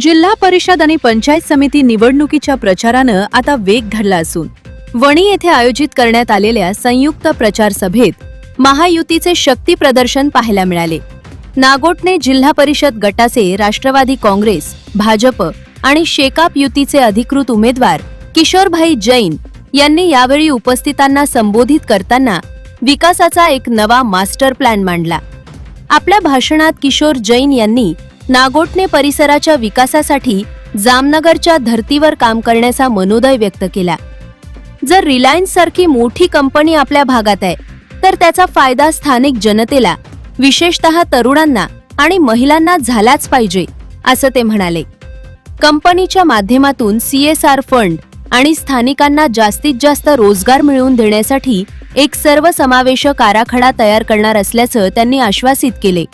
जिल्हा परिषद आणि पंचायत समिती निवडणुकीच्या प्रचारानं आता वेग धरला असून वणी येथे आयोजित करण्यात आलेल्या संयुक्त प्रचार सभेत महायुतीचे शक्ती प्रदर्शन पाहायला मिळाले. नागोटने जिल्हा परिषद गटाचे राष्ट्रवादी काँग्रेस भाजप आणि शेकाप युतीचे अधिकृत उमेदवार किशोरभाई जैन यांनी यावेळी उपस्थितांना संबोधित करताना विकासाचा एक नवा मास्टर प्लॅन मांडला. आपल्या भाषणात किशोर जैन यांनी नागोटने परिसराच्या विकासासाठी जामनगरच्या धर्तीवर काम करण्याचा मनोदय व्यक्त केला. जर रिलायन्स सारखी मोठी कंपनी आपल्या भागात आहे तर त्याचा फायदा स्थानिक जनतेला विशेषतः तरुणांना आणि महिलांना झालाच पाहिजे असं ते म्हणाले. कंपनीच्या माध्यमातून सीएसआर फंड आणि स्थानिकांना जास्तीत जास्त रोजगार मिळवून देण्यासाठी एक सर्वसमावेशक आराखडा तयार करणार असल्याचं त्यांनी आश्वासित केले.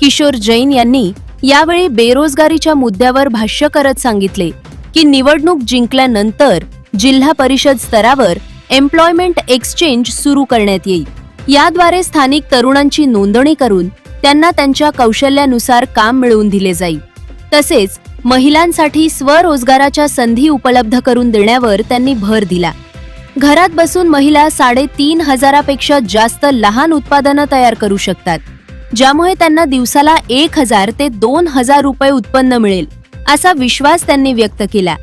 किशोर जैन यांनी यावेळी बेरोजगारीच्या मुद्द्यावर भाष्य करत सांगितले की निवडणूक जिंकल्यानंतर जिल्हा परिषद स्तरावर एम्प्लॉयमेंट एक्सचेंज सुरू करण्यात येईल. याद्वारे स्थानिक तरुणांची नोंदणी करून त्यांना त्यांच्या कौशल्यानुसार काम मिळवून दिले जाईल. तसेच महिलांसाठी स्वरोजगाराच्या संधी उपलब्ध करून देण्यावर त्यांनी भर दिला. घरात बसून महिला साडेतीन हजारापेक्षा जास्त लहान उत्पादनं तयार करू शकतात. ज्यामुळे त्यांना दिवसाला एक हजार ते दोन हजार रुपये उत्पन्न मिळेल असा विश्वास त्यांनी व्यक्त केला.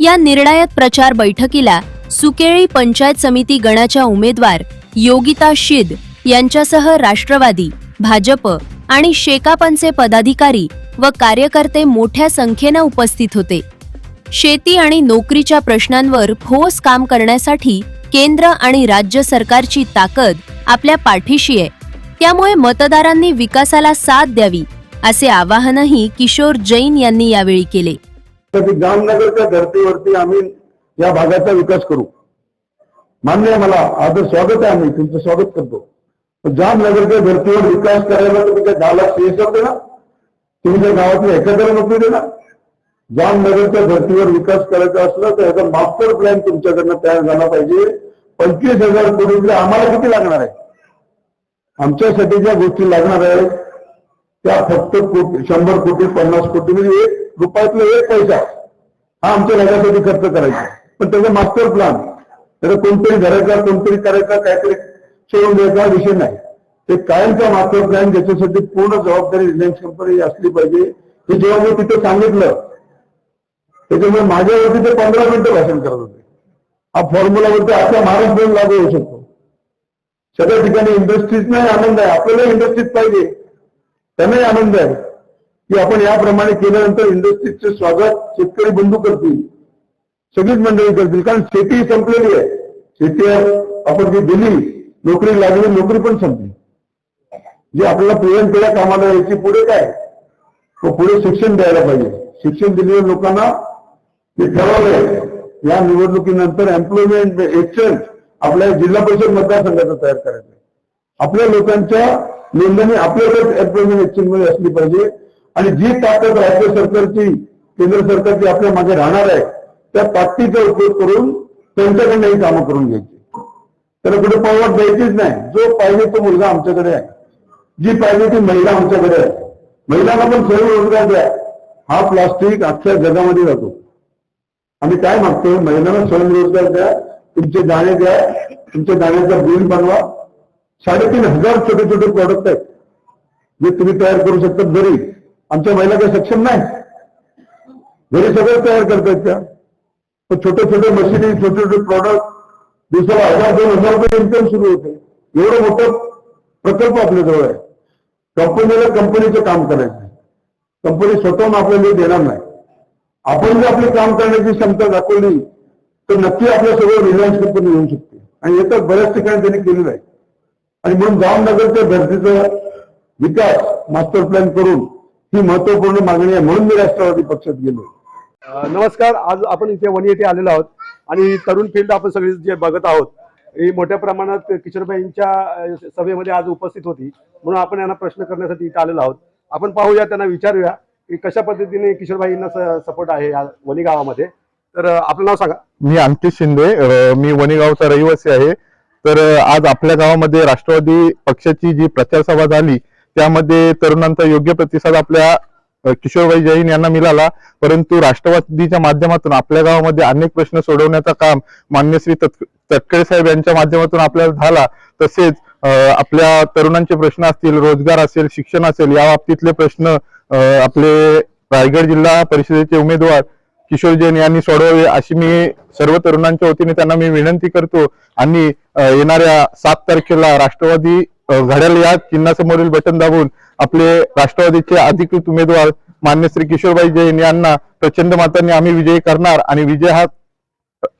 या निर्णायक प्रचार बैठकीला सुकेळी पंचायत समिती गणाच्या उमेदवार योगिता शिद यांच्यासह राष्ट्रवादी भाजप आणि शेकापांचे पदाधिकारी व कार्यकर्ते मोठ्या संख्येनं उपस्थित होते. शेती आणि नोकरीच्या प्रश्नांवर ठोस काम करण्यासाठी केंद्र आणि राज्य सरकारची ताकद आपल्या पाठीशी आहे. त्यामुळे मतदारांनी विकासाला साथ द्यावी असे आवाहनही किशोर जैन यांनी यावेळी केले. तर जामनगरच्या धर्तीवरती आम्ही या भागाचा विकास करू. मान्य मला आदर स्वागत आहे आम्ही तुमचं स्वागत करतो. जामनगरच्या धर्तीवर विकास करायला तुम्ही काय दहा लाख सीएसआर देणार? तुम्ही त्या गावातल्या एखाद्याला नोकरी देणार? जामनगरच्या धर्तीवर विकास करायचा असला तर याचा मास्टर प्लॅन तुमच्याकडनं तयार झाला पाहिजे. पंचवीस हजार कोटीतले आम्हाला किती लागणार आहे? आमच्यासाठी ज्या गोष्टी लागणार आहेत त्या फक्त कोटी शंभर कोटी पन्नास कोटी म्हणजे एक रुपयातला एक पैसा हा आमच्या घरासाठी खर्च करायचा. पण त्याचा मास्टर प्लॅन त्याला कोणतरी घराचा कोणतरी करायचा काहीतरी सोडून द्यायचा हा विषय नाही. ते कायमचा मास्टर प्लॅन ज्याच्यासाठी पूर्ण जबाबदारी रिलायन्स कंपनी असली पाहिजे. हे जेव्हा मी तिथे सांगितलं त्याच्यामुळे माझ्यावरती ते पंधरा मिनिटं भाषण करत होते. हा फॉर्म्युलावरती असा महाराष्ट्र लागू होऊ शकतो. सगळ्या ठिकाणी इंडस्ट्रीज नाही आनंद आहे. आपल्याला इंडस्ट्रीज पाहिजे. त्यांनाही आनंद आहे. की आपण याप्रमाणे केल्यानंतर इंडस्ट्रीजचे स्वागत शेतकरी बंधू करतील. सगळीच मंडळी करतील. कारण शेती संपलेली आहे. शेती आपण जी दिली नोकरी लागली नोकरी पण संपली. जी आपल्याला पुरण केल्या कामाला यायची पुढे काय? तो पुढे शिक्षण द्यायला पाहिजे. शिक्षण दिलेल्या लोकांना ते ठरवलंय या निवडणुकीनंतर एम्प्लॉयमेंट एक्सचेंज आपल्या जिल्हा परिषद मतदारसंघाचा तयार करायचं आहे. आपल्या लोकांच्या नोंदणी आपल्याकडे एम्प्लॉयमेंट एक्सचेंजमध्ये असली पाहिजे. आणि जी ताकद राज्य सरकारची केंद्र सरकारची आपल्या मागे राहणार आहे त्या ताकदीचा उपयोग करून त्यांच्याकडनं ही कामं करून घ्यायची. त्याला कुठे पावट द्यायचीच नाही. जो पाहिजे तो मुलगा आमच्याकडे आहे. जी पाहिजे ती महिला आमच्याकडे आहे. महिलांना पण स्वयंरोजगार द्या. हा प्लास्टिक अख्ख्या जगामध्ये जातो. आम्ही काय मागतो? महिलांना स्वयंरोजगार द्या. तुमचे दाणे द्या तुमच्या दाण्याचा बिल बनवा. साडेतीन हजार छोटे छोटे प्रॉडक्ट आहेत जे तुम्ही तयार करू शकता घरी. आमच्या महिला काही सक्षम नाही. घरी सगळं तयार करतायत त्या. छोटे छोटे मशिनी छोटे छोटे प्रॉडक्ट दिवसाला हजार दोन हजार रुपये इन्कम सुरू होते. एवढं मोठं प्रकल्प आपल्याजवळ आहे. कंपनीला कंपनीचं काम करायचं कंपनी स्वतःहून आपल्याला देणार नाही. आपण जर आपले काम करण्याची क्षमता दाखवली तर नक्की आपल्या सगळं रिलायन्स कंपनी येऊ शकते. आणि तर बऱ्याच ठिकाणी त्यांनी केलेलं आहे. आणि म्हणून जामनगरच्या धर्तीचा विकास मास्टर प्लॅन करून ही महत्त्वपूर्ण मागणी आहे म्हणून मी राष्ट्रवादी पक्षात गेलो नमस्कार. आज आपण इथे वणी येथे आलेलो आहोत. आणि तरुण फील्ड आपण सगळे जे बघत आहोत ही मोठ्या प्रमाणात किशोरबाईंच्या सभेमध्ये आज उपस्थित होती. म्हणून आपण यांना प्रश्न करण्यासाठी इथे आलेलो आहोत. आपण पाहूया त्यांना विचारूया की कशा पद्धतीने किशोरबाईंना सपोर्ट आहे या वणी गावामध्ये. तर आपलं नाव सांगा. मी अंकित शिंदे मी वणीगावचा रहिवासी आहे. तर आज आपल्या गावामध्ये राष्ट्रवादी पक्षाची जी प्रचार सभा झाली त्यामध्ये तरुणांचा योग्य प्रतिसाद आपल्या किशोरबाई जैन यांना मिळाला. परंतु राष्ट्रवादीच्या माध्यमातून आपल्या गावामध्ये अनेक प्रश्न सोडवण्याचं काम मान्य श्री तटकरे साहेब यांच्या माध्यमातून आपल्याला झाला. तसेच आपल्या तरुणांचे प्रश्न असतील रोजगार असेल शिक्षण असेल या बाबतीतले प्रश्न आपले रायगड जिल्हा परिषदेचे उमेदवार किशोर जैन यांनी सोडवावे अशी मी सर्व तरुणांच्या वतीने त्यांना मी विनंती करतो. आणि येणाऱ्या सात तारखेला राष्ट्रवादी अ, घड्याळ या चिन्हासमोरील बटन दाबून आपले राष्ट्रवादीचे अधिकृत उमेदवार मान्य श्री किशोरबाई जैन यांना प्रचंड मतांनी आम्ही विजयी करणार आणि विजय हा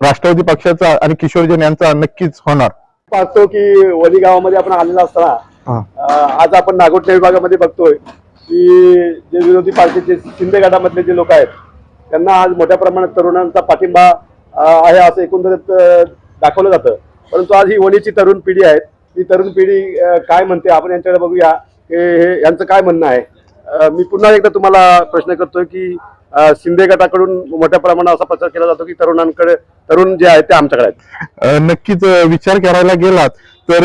राष्ट्रवादी पक्षाचा आणि किशोर जैन यांचा नक्कीच होणार. पाहतो की वणी गावामध्ये आपण आलेला असताना आज आपण नागोठणे विभागामध्ये बघतोय की जे विरोधी पार्टीचे शिंदे गटामधले जे लोक आहेत त्यांना आज मोठ्या प्रमाणात तरुणांचा पाठिंबा आहे असं एकंदरीत दाखवलं जातं. परंतु आज ही वणीची तरुण पिढी आहे. ती तरुण पिढी काय म्हणते आपण यांच्याकडे बघूया. हे यांचं काय म्हणणं आहे? मी पुन्हा एकदा तुम्हाला प्रश्न करतोय की शिंदे गटाकडून मोठ्या प्रमाणात असा प्रचार केला जातो की तरुणांकडे तरुण जे आहेत ते आमच्याकडे आहेत. नक्कीच विचार करायला गेलात तर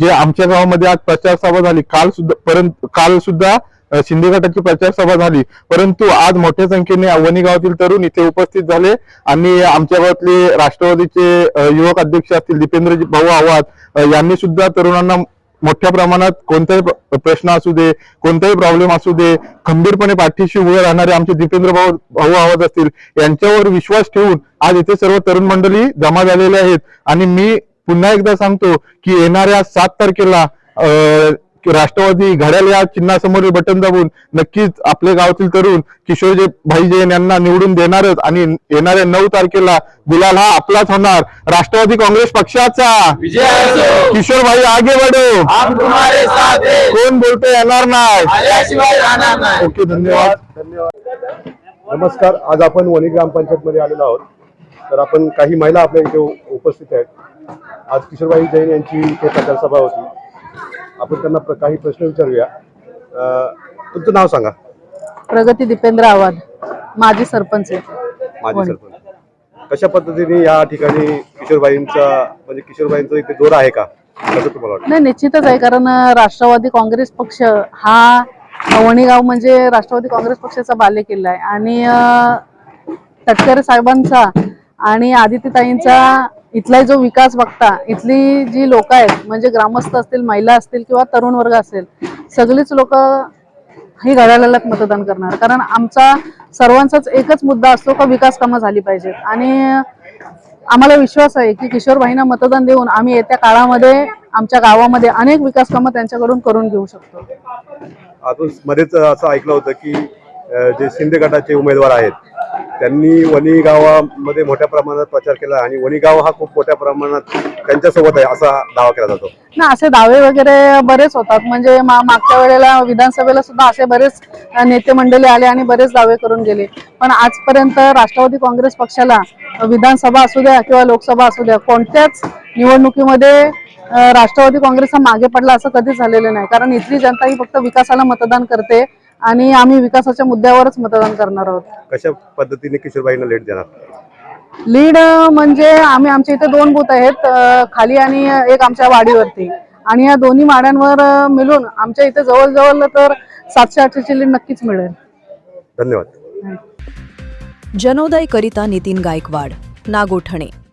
जे आमच्या गावामध्ये आज प्रचार सभा झाली काल सुद्धा परंतु काल सुद्धा शिंदे गटाची प्रचार सभा झाली. परंतु आज मोठ्या संख्येने वणी गावातील तरुण इथे उपस्थित झाले आणि आमच्या गावातले राष्ट्रवादीचे युवक अध्यक्ष असतील दीपेंद्रजी भाऊ आव्हाड यांनी सुद्धा तरुणांना मोठ्या प्रमाणात कोणताही प्रश्न असू दे कोणताही प्रॉब्लेम असू दे खंबीरपणे पाठीशी उभे राहणारे आमचे दीपेंद्र भाऊ भाऊ आवाज असतील यांच्यावर विश्वास ठेवून आज इथे सर्व तरुण मंडळी जमा झालेले आहेत. आणि मी पुन्हा एकदा सांगतो की येणाऱ्या सात तारखेला अं, राष्ट्रवादी घड्याळ या चिन्हासमोरील बटन दाबून नक्कीच आपल्या गावातील तरुण किशोरजे भाई जैन यांना निवडून देणारच आणि येणाऱ्या नऊ तारखेला गुलाल हा आपलाच होणार. राष्ट्रवादी काँग्रेस पक्षाचा. किशोर भाई आगे बढो हम तुम्हारे साथ हैं. कोण बोलतो येणार नाही. आल्याशिवाय राहणार नाही. ओके धन्यवाद. धन्यवाद. नमस्कार. आज आपण वणी ग्रामपंचायत मध्ये आलेलो आहोत. तर आपण काही महिला आपल्या इथे उपस्थित आहेत. आज किशोरबाई जैन यांची इथे प्रचार सभा होती. आपण त्यांना काही प्रश्न विचारूया. तुमचं नाव सांगा. प्रगती दीपेंद्र आव्हाड माजी सरपंच वणी. सरपंच. कशा पद्धतीने या ठिकाणी किशोरबाईंचा म्हणजे किशोरबाईंचा इथे जोर आहे का? कसं तुम्हाला वाटतं? नाही निश्चितच आहे कारण राष्ट्रवादी काँग्रेस पक्ष हा वणीगाव म्हणजे राष्ट्रवादी काँग्रेस पक्षाचा बालेकिल्ला आहे. आणि तटकरे साहेबांचा आणि आदित्यताईंचा इथला जो विकास बघता इथली जी लोक आहेत म्हणजे ग्रामस्थ असतील महिला असतील किंवा तरुण वर्ग असेल सगळीच लोक ही घड्याळालाच मतदान करणार. कारण आमचा सर्वांचाच एकच मुद्दा असतो का विकास कामं झाली पाहिजेत. आणि आम्हाला विश्वास आहे की किशोरबाईंना मतदान देऊन आम्ही येत्या काळामध्ये आमच्या गावामध्ये अनेक विकास कामं त्यांच्याकडून करून घेऊ शकतो. आपण मध्येच असं ऐकलं होतं की जे शिंदे गटाचे उमेदवार आहेत त्यांनी वणी गावामध्ये मोठ्या प्रमाणात प्रचार केला आणि वणी गाव हा खूप मोठ्या प्रमाणात त्यांच्यासोबत आहे असा दावा केला जातो. ना असे दावे वगैरे बरेच होतात. म्हणजे मागच्या वेळेला विधानसभेला सुद्धा असे बरेच नेते मंडळी आले आणि बरेच दावे करून गेले. पण आजपर्यंत राष्ट्रवादी काँग्रेस पक्षाला विधानसभा असू द्या किंवा लोकसभा असू द्या कोणत्याच निवडणुकीमध्ये राष्ट्रवादी काँग्रेस हा मागे पडला असं कधीच झालेलं नाही. कारण इथली जनता ही फक्त विकासाला मतदान करते आणि आम्ही विकासाच्या मुद्द्यावरच मतदान करणार आहोत. कशा पद्धतीने किशोरबाईंना लेट देणार? लीड म्हणजे आम्ही आमच्या इथे दोन बूथ आहेत अ, खाली आणि एक आमच्या वाडीवरती. आणि या दोन्ही माड्यांवर अ, मिळून आमच्या इथे जवळजवळ तर सातशे आठशेची लीड नक्कीच मिळेल. धन्यवाद. जनोदय करिता नितीन गायकवाड नागोठणे.